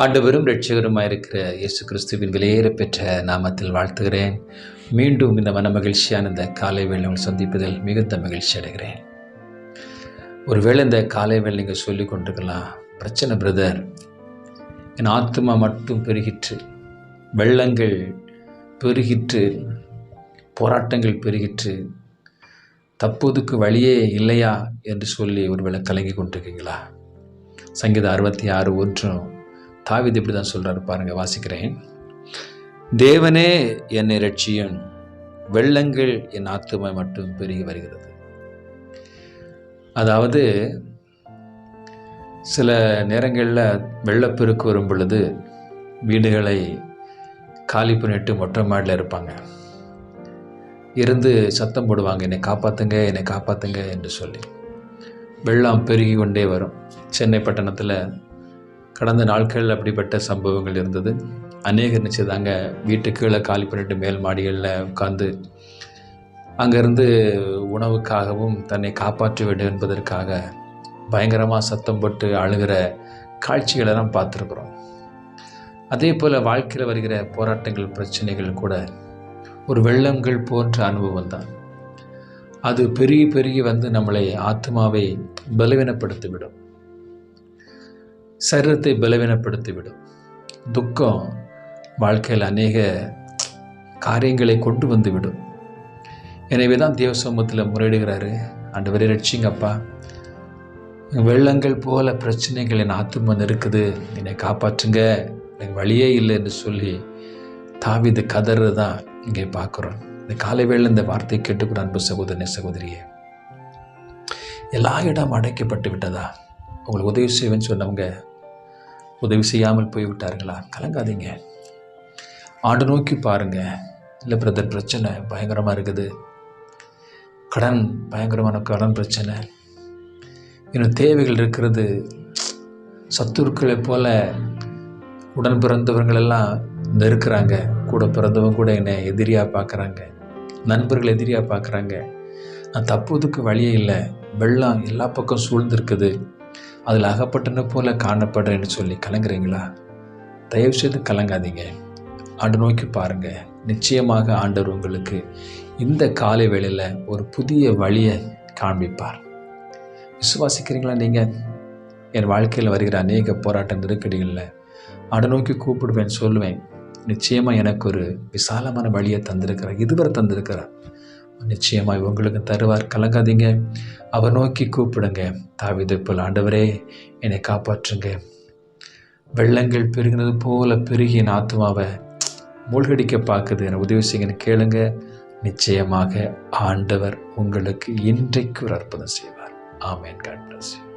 ஆண்டவரும் ரட்சகருமாயிருக்கிற இயேசு கிறிஸ்துவின் விலையேற பெற்ற நாமத்தில் வாழ்த்துகிறேன். மீண்டும் இந்த மன மகிழ்ச்சியான இந்த காலை வேளை சந்திப்பதில் மிகுந்த மகிழ்ச்சி அடைகிறேன். ஒருவேளை இந்த காலை வேலை நீங்கள் சொல்லி கொண்டிருக்கலாம் பிரச்சனை பிரதர். என் ஆத்மா மட்டும் பெருகிற்று. வெள்ளங்கள் பெருகிற்று. போராட்டங்கள் பெருகிற்று. தப்போதுக்கு வழியே இல்லையா? என்று சொல்லி ஒருவேளை கலங்கி கொண்டிருக்கீங்களா? சங்கீதம் அறுபத்தி ஆறு ஒன்றும் தாவிது இப்படி தான் சொல்கிறாரு பாருங்கள் வாசிக்கிறேன். தேவனே என்னை ரட்சியும் வெள்ளங்கள் என் ஆத்துமை மட்டும் பெருகி வருகிறது. அதாவது சில நேரங்களில் வெள்ளப்பெருக்கு வரும் பொழுது வீடுகளை காலி பண்ணிட்டு மொட்டை மாடியில் இருப்பாங்க. இருந்து சத்தம் போடுவாங்க என்னை காப்பாற்றுங்க என்னை காப்பாற்றுங்க என்று சொல்லி. வெள்ளம் பெருகி கொண்டே வரும். சென்னை பட்டணத்தில் கடந்த நாட்களில் அப்படிப்பட்ட சம்பவங்கள் இருந்தது. அநேகர் நிச்சயதாங்க வீட்டு கீழே காலி பண்ணிட்டு மேல் மாடிகளில் உட்காந்து அங்கேருந்து உணவுக்காகவும் தன்னை காப்பாற்ற வேண்டும் என்பதற்காக பயங்கரமாக சத்தம் போட்டு அழுகிற காட்சிகளெல்லாம் பார்த்துருக்குறோம். அதே போல் வாழ்க்கையில் வருகிற போராட்டங்கள் பிரச்சனைகள் கூட ஒரு வெள்ளங்கள் போன்ற அனுபவம் தான். அது பெருகி பெருகி வந்து நம்மளை ஆத்மாவை பலவீனப்படுத்திவிடும். சரீரத்தை பலவீனப்படுத்திவிடும். துக்கம் வாழ்க்கையில் அநேக காரியங்களை கொண்டு வந்து விடும் எனவே தான் தேவ சமூகத்தில் முறையிடுகிறாரு அண்டு வரை ரட்சிங்கப்பா. வெள்ளங்கள் போல பிரச்சனைகள் என் ஆத்மா இருக்குது என்னை காப்பாற்றுங்க. எனக்கு வழியே இல்லை என்று சொல்லி தாவிது கதறு தான் இங்கே பார்க்குறோம். இந்த காலை வேளை இந்த வார்த்தை கேட்டுக்கூட அன்பு சகோதரனே சகோதரியே. எல்லா இடம் அடைக்கப்பட்டு விட்டதா? உங்களுக்கு உதவி செய்வேன்னு சொன்னவங்க உதவி செய்யாமல் போய்விட்டார்களா? கலங்காதீங்க. ஆண்டு நோக்கி பாருங்கள் இல்லை பிரதர் பிரச்சனை பயங்கரமாக இருக்குது. கடன் பயங்கரமான கடன் பிரச்சனை. இன்னும் தேவைகள் இருக்கிறது. சத்துருக்களை போல உடன் பிறந்தவர்கள் எல்லாம் நெருக்கிறாங்க. கூட பிறந்தவங்க கூட என்னை எதிரியாக பார்க்குறாங்க நண்பர்கள் எதிரியாக பார்க்குறாங்க நான் தப்புவதுக்கு வழியே இல்லை. வெள்ளம் எல்லா பக்கம் சூழ்ந்திருக்குது. அதில் அகப்பட்டன போல காணப்படுறேன்னு சொல்லி கலங்குறீங்களா? தயவு செய்து கலங்காதீங்க. ஆண்டு நோக்கி பாருங்கள் நிச்சயமாக ஆண்டவர் உங்களுக்கு இந்த காலை வேளையில் ஒரு புதிய வழியை காண்பிப்பார். விசுவாசிக்கிறீங்களா நீங்கள் என் வாழ்க்கையில் வருகிற அநேக போராட்ட நெருக்கடிகளில் ஆண்டு நோக்கி கூப்பிடுவேன் சொல்லுவேன். நிச்சயமாக எனக்கு ஒரு விசாலமான வழியை தந்திருக்கிறார் இதுவரை தந்திருக்கிறார். நிச்சயமாய் உங்களுக்கு தருவார். கலங்காதீங்க. அவர் நோக்கி கூப்பிடுங்க. தாவிதை போல் ஆண்டவரே என்னை காப்பாற்றுங்க. வெள்ளங்கள் பெருகினது போல பெருகிய என் ஆத்மாவை மூழ்கடிக்க பார்க்குது. என உதவி செய்யுங்கன்னு கேளுங்க. நிச்சயமாக ஆண்டவர் உங்களுக்கு இன்றைக்கு ஒரு அற்புதம் செய்வார். ஆமேன். God plus